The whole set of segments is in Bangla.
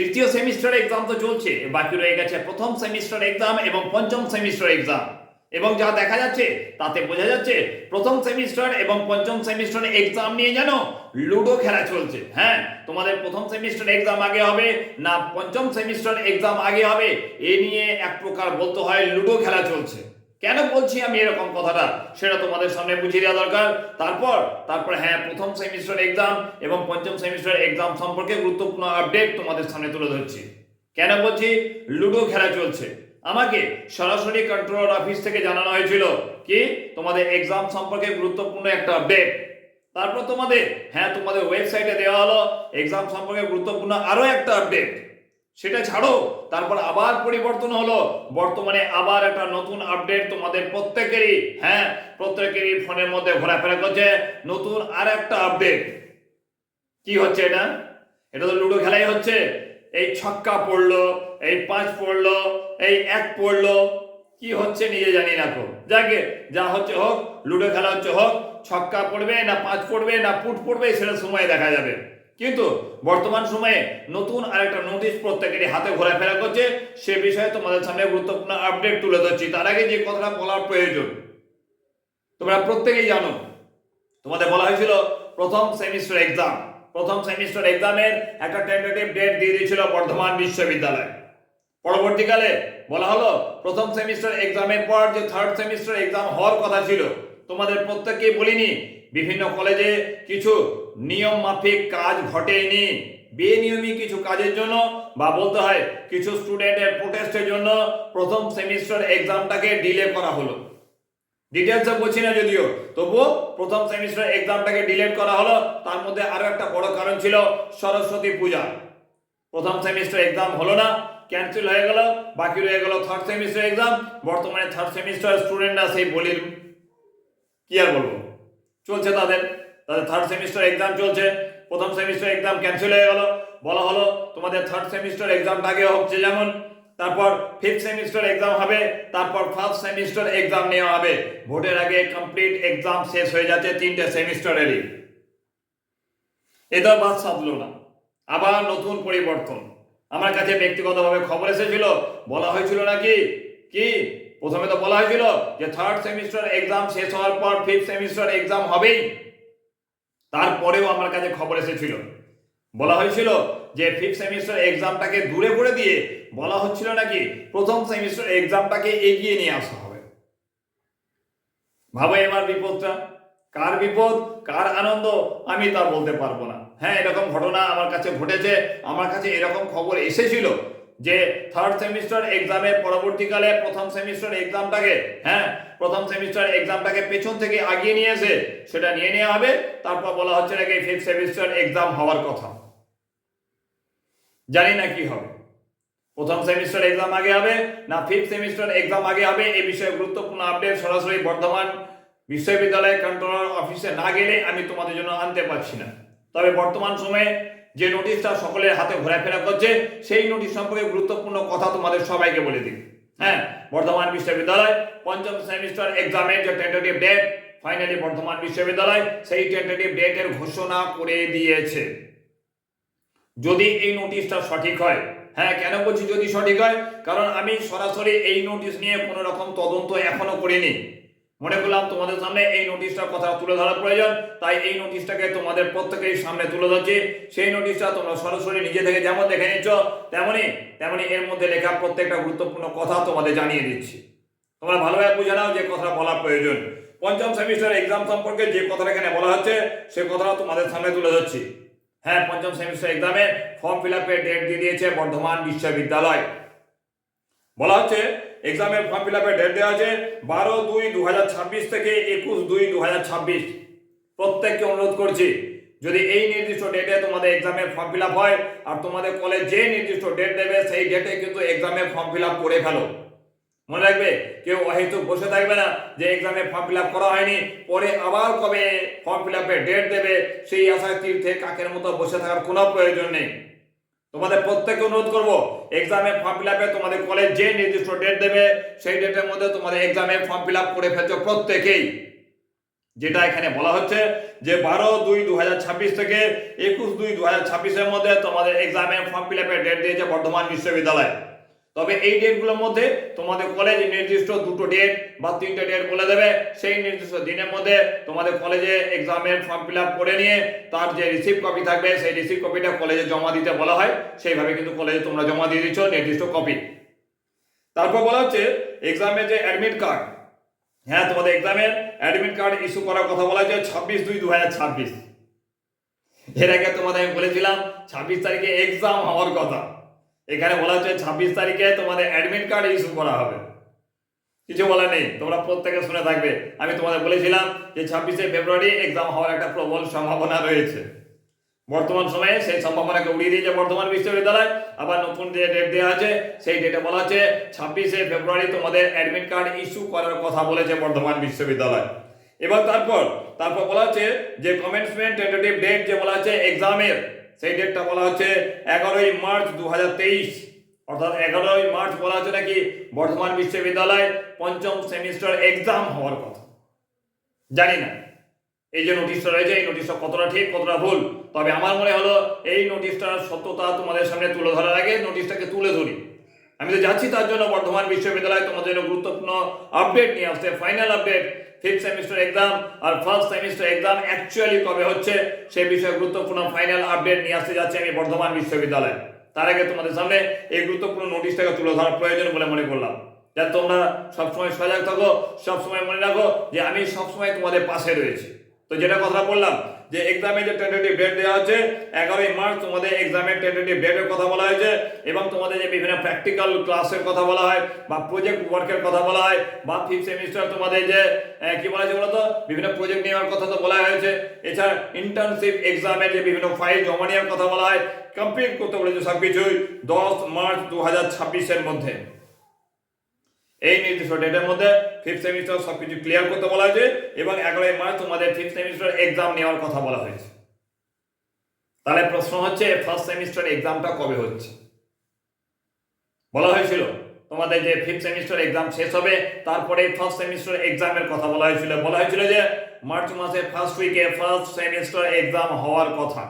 তৃতীয় সেমিস্টার এক্সাম তো চলছে বাকি রয়ে গেছে প্রথম সেমিস্টার এক্সাম এবং পঞ্চম সেমিস্টার এক্সাম এবং যা দেখা যাচ্ছে, তাতে বোঝা যাচ্ছে প্রথম সেমিস্টার এবং পঞ্চম সেমিস্টার এক্সাম নিয়ে জানো লুডো খেলা চলছে। হ্যাঁ তোমাদের প্রথম সেমিস্টার এক্সাম আগে হবে না পঞ্চম সেমিস্টার এক্সাম আগে হবে? এ নিয়ে এক প্রকার বলতে হয় লুডো খেলা চলছে। কেন বলছি আমি এরকম কথাটা? সেটা তোমাদের সামনে বুঝিয়ে দেওয়া দরকার। তারপর তারপর হ্যাঁ প্রথম সেমিস্টার এক্সাম এবং পঞ্চম সেমিস্টার এক্সাম সম্পর্কে গুরুত্বপূর্ণ আপডেট তোমাদের সামনে তুলে ধরছি। কেন বলছি? লুডো খেলা চলছে। আমাকে সরাসরি কন্ট্রোলার অফিস থেকে জানানো হয়েছিল কি? তোমাদের এক্সাম সম্পর্কে গুরুত্বপূর্ণ একটা আপডেট তারপর তোমাদের হ্যাঁ তোমাদের ওয়েবসাইটে দেওয়া হলো। এক্সাম সম্পর্কে গুরুত্বপূর্ণ আরও একটা আপডেট সেটা ছাড়ো। তারপর আবার পরিবর্তন হলো। বর্তমানে আবার একটা নতুন আপডেট তোমাদের প্রত্যেকেরই হ্যাঁ প্রত্যেকেরই ফোনের মধ্যে ঘোরাফেরা করছে। নতুন আর একটা আপডেট কি হচ্ছে এটা? এটা তো লুডো খেলাই হচ্ছে। এই ছক্কা পড়ল, এই পাঁচ পড়ল, এই এক পড়ল। কি হচ্ছে নিজে জানি না তো যাকে যা হচ্ছে হোক, লুডো খেলা হচ্ছে হোক, ছক্কা পড়বে না পাঁচ পড়বে না পুট পড়বে, সেটা সময় দেখা যাবে। কিন্তু বর্তমান সময়ে নতুন আরেকটা নোটিশ প্রত্যেকেরই হাতে ঘোরাফেরা করছে। সে বিষয়ে তোমাদের সামনে গুরুত্বপূর্ণ আপডেট তুলে ধরছি। তার আগে যে কথাটা বলার প্রয়োজন, তোমরা প্রত্যেকেই জানো, তোমাদের বলা হয়েছিল প্রথম সেমিস্টার এক্সাম প্রথম সেমিস্টার এক্সামের একটা টেন্টেটিভ ডেট দিয়ে দিয়েছিল বর্ধমান বিশ্ববিদ্যালয়। পরবর্তীকালে বলা হলো, প্রথম সেমিস্টার এক্সামের পর যে থার্ড সেমিস্টার এক্সাম হওয়ার কথা ছিল, তোমাদের প্রত্যেককেই বলিনি বিভিন্ন কলেজে কিছু নিয়ম মাফিক কাজ ঘটেনি। বেনিয়মী কিছু কাজের জন্য বা বলতে হয় কিছু স্টুডেন্টের প্রোটেস্টের জন্য প্রথম সেমিস্টার এক্সামটাকে ডিলে করা হলো। ডিটেলসে বলছি না যদিও, তবুও প্রথম সেমিস্টার এক্সামটাকে ডিলেট করা হলো। তার মধ্যে আরও একটা বড় কারণ ছিল সরস্বতী পূজা। প্রথম সেমিস্টার এক্সাম হলো না ক্যান্সেল হয়ে গেল, বাকি রয়ে গেল থার্ড সেমিস্টার এক্সাম বর্তমানে থার্ড সেমিস্টার স্টুডেন্টরা সেই বলির কি আর বলব? চলছে তাদের। তাদের থার্ড সেমিস্টার এক্সাম চলছে। প্রথম সেমিস্টার এক্সাম ক্যান্সেল হয়ে গেল। বলা হলো, তোমাদের থার্ড সেমিস্টার এক্সামটা আগে হচ্ছে যেমন। তারপর ফিফথ সেমিস্টার এক্সাম হবে, তারপর ফার্স্ট সেমিস্টার এক্সাম নেওয়া হবে। ভোটের আগে কমপ্লিট এক্সাম শেষ হয়ে যাচ্ছে তিনটে সেমিস্টারেরই। এটা বাদ সাধলো না। আবার নতুন পরিবর্তন। আমার কাছে ব্যক্তিগতভাবে খবর এসেছিল। বলা হয়েছিল নাকি? কি? প্রথমে তো বলা হয়েছিল যে থার্ড সেমিস্টার এক্সাম শেষ হওয়ার পর ফিফথ সেমিস্টার এক্সাম হবেই। তারপরেও আমার কাছে খবর এসেছিল। বলা হয়েছিল যে ফিফথ সেমিস্টার এক্সামটাকে দূরে করে দিয়ে বলা হচ্ছিল নাকি প্রথম সেমিস্টার এক্সামটাকে এগিয়ে নিয়ে আসা হবে। ভাবো এবার বিপদটা। কার বিপদ, কার আনন্দ, আমি তা বলতে পারব না। হ্যাঁ এরকম ঘটনা আমার কাছে ঘটেছে, আমার কাছে এরকম খবর এসেছিল। যে থার্ড সেমিস্টার এক্সামের পরবর্তীকালে প্রথম সেমিস্টার এক্সামটাকে হ্যাঁ প্রথম সেমিস্টার এক্সামটাকে পেছন থেকে আগিয়ে নিয়ে এসে সেটা নিয়ে নেওয়া হবে। তারপর বলা হচ্ছে নাকি ফিফথ সেমিস্টার এক্সাম হওয়ার কথা। জানি না কি হবে। প্রথম সেমিস্টার এক্সাম আগে হবে না ফিফথ সেমিস্টার এক্সাম আগে হবে এই বিষয়ে গুরুত্বপূর্ণ আপডেট সরাসরি বর্ধমান বিশ্ববিদ্যালয় কন্ট্রোলার অফিসে না গেলে আমি তোমাদের জন্য আনতে পারছি না। তবে বর্তমান সময়ে যে নোটিশটা সকলের হাতে ঘোরাফেরা করছে, সেই নোটিশ সম্পর্কে গুরুত্বপূর্ণ কথা তোমাদের সবাইকে বলে দিই। হ্যাঁ বর্ধমান বিশ্ববিদ্যালয়, পঞ্চম সেমিস্টার এক্সামের যে টেন্টেটিভ ডেট ফাইনালি বর্ধমান বিশ্ববিদ্যালয়, সেই টেন্টেটিভ ডেটের ঘোষণা করে দিয়েছে। যদি এই নোটিশটা সঠিক হয় হ্যাঁ কেন বলছি যদি সঠিক হয়? কারণ আমি সরাসরি এই নোটিশ নিয়ে কোনো রকম তদন্ত এখনও করিনি। মনে করলাম তোমাদের সামনে এই নোটিশটার কথা তুলে ধরা প্রয়োজন, তাই এই নোটিশটাকে তোমাদের প্রত্যেকের সামনে তুলে ধরছি। সেই নোটিশটা তোমরা সরাসরি নিজে থেকে যেমন দেখে নিচ্ছ তেমনই তেমনই এর মধ্যে লেখা প্রত্যেকটা গুরুত্বপূর্ণ কথা তোমাদের জানিয়ে দিচ্ছি। তোমরা ভালোভাবে বুঝে নাও যে কথা বলা প্রয়োজন। পঞ্চম সেমিস্টার এক্সাম সম্পর্কে যে কথাটা এখানে বলা হচ্ছে, সে কথাটা তোমাদের সামনে তুলে ধরছি। হ্যাঁ পঞ্চম সেমিস্টার এক্সামে ফর্ম ফিল আপের ডেট দিয়ে দিয়েছে বর্ধমান বিশ্ববিদ্যালয়। বলা হচ্ছে এক্সামের ফর্ম ফিল আপের ডেট দেওয়া আছে বারো দুই দু হাজার ছাব্বিশ থেকে একুশ দুই দু হাজার ছাব্বিশ। প্রত্যেককে অনুরোধ করছি, যদি এই নির্দিষ্ট ডেটে তোমাদের এক্সামের ফর্ম ফিল আপ হয় আর তোমাদের কলেজ যে নির্দিষ্ট ডেট দেবে সেই ডেটে কিন্তু এক্সামের ফর্ম ফিল আপ করে ফেলো। মনে রাখবে, কেউ অহেতুক বসে থাকবে না যে এক্সামে ফর্ম ফিল আপ করা হয়নি, পরে আবার কবে ফর্ম ফিল আপের ডেট দেবে সেই আশায় তীর্থে কাকের মতো বসে থাকার কোনো প্রয়োজন নেই। তোমাদের প্রত্যেককে অনুরোধ করব এক্সামে ফর্ম ফিল আপে তোমাদের কলেজ যে নির্দিষ্ট ডেট দেবে, সেই ডেটের মধ্যে তোমাদের এক্সামে ফর্ম ফিল আপ করে ফেলছো প্রত্যেকেই। যেটা এখানে বলা হচ্ছে যে বারো দুই দু হাজার ছাব্বিশ থেকে একুশ দুই দু হাজার ছাব্বিশের মধ্যে তোমাদের এক্সামে ফর্ম ফিল আপের ডেট দিয়েছে বর্ধমান বিশ্ববিদ্যালয়। তবে এই ডেটগুলোর মধ্যে তোমাদের কলেজ নির্দিষ্ট দুটো ডেট বা তিনটে ডেট বলে দেবে। সেই নির্দিষ্ট দিনের মধ্যে তোমাদের কলেজে এক্সামের ফর্ম ফিল করে নিয়ে তার যে রিসিভ কপি থাকবে, সেই রিসিভ কপিটা কলেজে জমা দিতে বলা হয়। সেইভাবে কিন্তু কলেজে তোমরা জমা দিয়ে দিচ্ছ নির্দিষ্ট কপি তারপর বলা হচ্ছে এক্সামের যে অ্যাডমিট কার্ড হ্যাঁ তোমাদের এক্সামের অ্যাডমিট কার্ড ইস্যু করার কথা বলা হয়েছে ছাব্বিশ দুই দু হাজার ছাব্বিশ। এর আগে তোমাদের আমি বলেছিলাম, ছাব্বিশ তারিখে এক্সাম হওয়ার কথা। এখানে বলা হচ্ছে ছাব্বিশ তারিখে তোমাদের অ্যাডমিট কার্ড ইস্যু করা হবে। কিছু বলা নেই, তোমরা প্রত্যেকে শুনে থাকবে। আমি তোমাদের বলেছিলাম যে ছাব্বিশে ফেব্রুয়ারি এক্সাম হওয়ার একটা প্রবল সম্ভাবনা রয়েছে। বর্তমান সময়ে সেই সম্ভাবনাকে উড়িয়ে দিয়েছে বর্ধমান বিশ্ববিদ্যালয়। আবার নতুন যে ডেট দেওয়া আছে, সেই ডেটে বলা আছে ছাব্বিশে ফেব্রুয়ারি তোমাদের অ্যাডমিট কার্ড ইস্যু করার কথা বলেছে বর্ধমান বিশ্ববিদ্যালয়। এবার তারপর তারপর বলা হচ্ছে যে কমেন্সমেন্ট টেন্টেটিভ ডেট যে বলা আছে এক্সামের সেই ডেটটা বলা হচ্ছে এগারোই মার্চ দু হাজার তেইশ। অর্থাৎ এগারোই মার্চ বলা হচ্ছে নাকি বর্ধমান বিশ্ববিদ্যালয় পঞ্চম সেমিস্টার এক্সাম হওয়ার কথা। জানি না। এই যে নোটিশটা রয়েছে, এই নোটিশটা কতটা ঠিক, কতটা ভুল, তবে আমার মনে হলো এই নোটিশটার সত্যতা তোমাদের সামনে তুলে ধরার আগে নোটিশটাকে তুলে ধরি। আমি তো যাচ্ছি তার জন্য বর্ধমান বিশ্ববিদ্যালয়, তোমাদের জন্য গুরুত্বপূর্ণ আপডেট নিয়ে আসছে final update fifth semester exam আর ফার্স্ট সেমিস্টার এক্সাম অ্যাকচুয়ালি কবে হচ্ছে, সেই বিষয়ে গুরুত্বপূর্ণ ফাইনাল আপডেট নিয়ে আসতে যাচ্ছি আমি বর্ধমান বিশ্ববিদ্যালয়। তার আগে তোমাদের সামনে এই গুরুত্বপূর্ণ নোটিশটাকে তুলে ধরার প্রয়োজন বলে মনে করলাম। যাতে তোমরা সবসময় সজাগ থাকো, সবসময় মনে রাখো যে আমি সবসময় তোমাদের পাশে রয়েছি। তো যেটা কথা বললাম যে এক্সামের যে টেন্টেটিভ ডেট দেওয়া হচ্ছে এগারোই মার্চ তোমাদের এক্সামের টেন্টেটিভ ডেটের কথা বলা হয়েছে এবং তোমাদের যে বিভিন্ন প্র্যাকটিক্যাল ক্লাসের কথা বলা হয় বা প্রজেক্ট ওয়ার্কের কথা বলা হয় বা ফিফথ সেমিস্টার তোমাদের যে কি বলা হয়েছে বলতো? বিভিন্ন প্রজেক্ট নেওয়ার কথা তো বলা হয়েছে। এছাড়া ইন্টার্নশিপ এক্সামের যে বিভিন্ন ফাইল জমা নেওয়ার কথা বলা হয় কমপ্লিট করতে বলেছে সবকিছুই দশ মার্চ দু হাজার ছাব্বিশের মধ্যে। এই নির্দিষ্ট ডেটের মধ্যে ফিফথ সেমিস্টার সবকিছু ক্লিয়ার করতে বলা হয়েছে এবং এগারোই মার্চ তোমাদের ফিফথ সেমিস্টার এক্সাম নেওয়ার কথা বলা হয়েছে। তাহলে প্রশ্ন হচ্ছে ফার্স্ট সেমিস্টার এক্সামটা কবে হচ্ছে? বলা হয়েছিল, তোমাদের যে ফিফথ সেমিস্টার এক্সাম শেষ হবে, তারপরে ফার্স্ট সেমিস্টার এক্সামের কথা বলা হয়েছিল। বলা হয়েছিল যে, মার্চ মাসে ফার্স্ট উইকে ফার্স্ট সেমিস্টার এক্সাম হওয়ার কথা।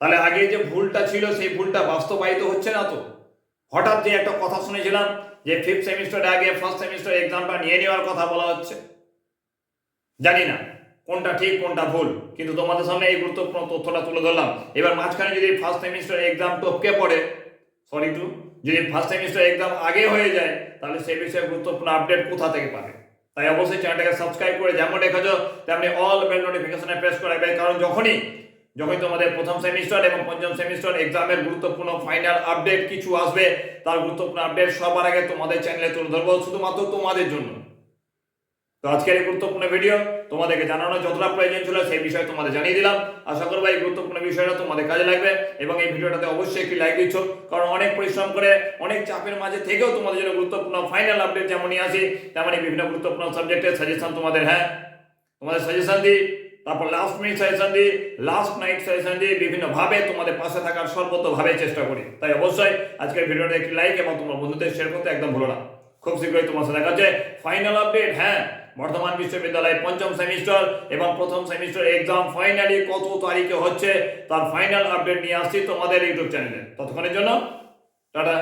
তাহলে আগে যে ভুলটা ছিল, সেই ভুলটা বাস্তবায়িত হচ্ছে না তো? হঠাৎ যে একটা কথা শুনেছিলাম যে ফিফথ সেমিস্টারে আগে ফার্স্ট সেমিস্টার এক্সামটা নিয়ে নেওয়ার কথা বলা হচ্ছে। জানি না কোনটা ঠিক, কোনটা ভুল, কিন্তু তোমাদের সামনে এই গুরুত্বপূর্ণ তথ্যটা তুলে ধরলাম। এবার মাঝখানে যদি ফার্স্ট সেমিস্টার এক্সাম টপকে পড়ে সরি টু যদি ফার্স্ট সেমিস্টার এক্সাম আগে হয়ে যায়, তাহলে সেই বিষয়ে গুরুত্বপূর্ণ আপডেট কোথা থেকে পাবে? তাই অবশ্যই চ্যানেলটাকে সাবস্ক্রাইব করে যেমন রেখেছো, তেমনি অল বেল নোটিফিকেশনে প্রেস করে কারণ যখনই যখন তোমাদের প্রথম সেমিস্টার এবং পঞ্চম সেমিস্টার এক্সামের গুরুত্বপূর্ণ ফাইনাল আপডেট কিছু আসবে, তার গুরুত্বপূর্ণ আপডেট সবার আগে তোমাদের চ্যানেলে তুলে ধরবো শুধুমাত্র তোমাদের জন্য। তো আজকের এই গুরুত্বপূর্ণ ভিডিও তোমাদেরকে জানানো যতটা প্রয়োজন ছিল সেই বিষয়ে তোমাদের জানিয়ে দিলাম। আশা করব এই গুরুত্বপূর্ণ বিষয়টা তোমাদের কাজে লাগবে এবং এই ভিডিওটাতে অবশ্যই একটি লাইক দিচ্ছ, কারণ অনেক পরিশ্রম করে, অনেক চাপের মাঝে থেকেও তোমাদের জন্য গুরুত্বপূর্ণ ফাইনাল আপডেট যেমনই আসি তেমনই বিভিন্ন গুরুত্বপূর্ণ সাবজেক্টের সাজেশন তোমাদের হ্যাঁ? তোমাদের সাজেশন দিই তারপর লাস্ট মিনিট সাজেশন দিই লাস্ট নাইট সাজেশন দিই বিভিন্ন ভাবে তোমাদের পাশে থাকার সর্বতভাবে চেষ্টা করি। তাই অবশ্যই আজকের ভিডিওটা একটি লাইক এবং তোমার বন্ধুদের শেয়ার করতে একদম ভুলো না। খুব শীঘ্রই তোমার সাথে দেখা হচ্ছে। ফাইনাল আপডেট হ্যাঁ বর্ধমান বিশ্ববিদ্যালয় পঞ্চম সেমিস্টার এবং প্রথম সেমিস্টার এক্সাম ফাইনালি কত তারিখে হচ্ছে, তার ফাইনাল আপডেট নিয়ে আসছি তোমাদের ইউটিউব চ্যানেলে ততক্ষণের জন্য, টাটা।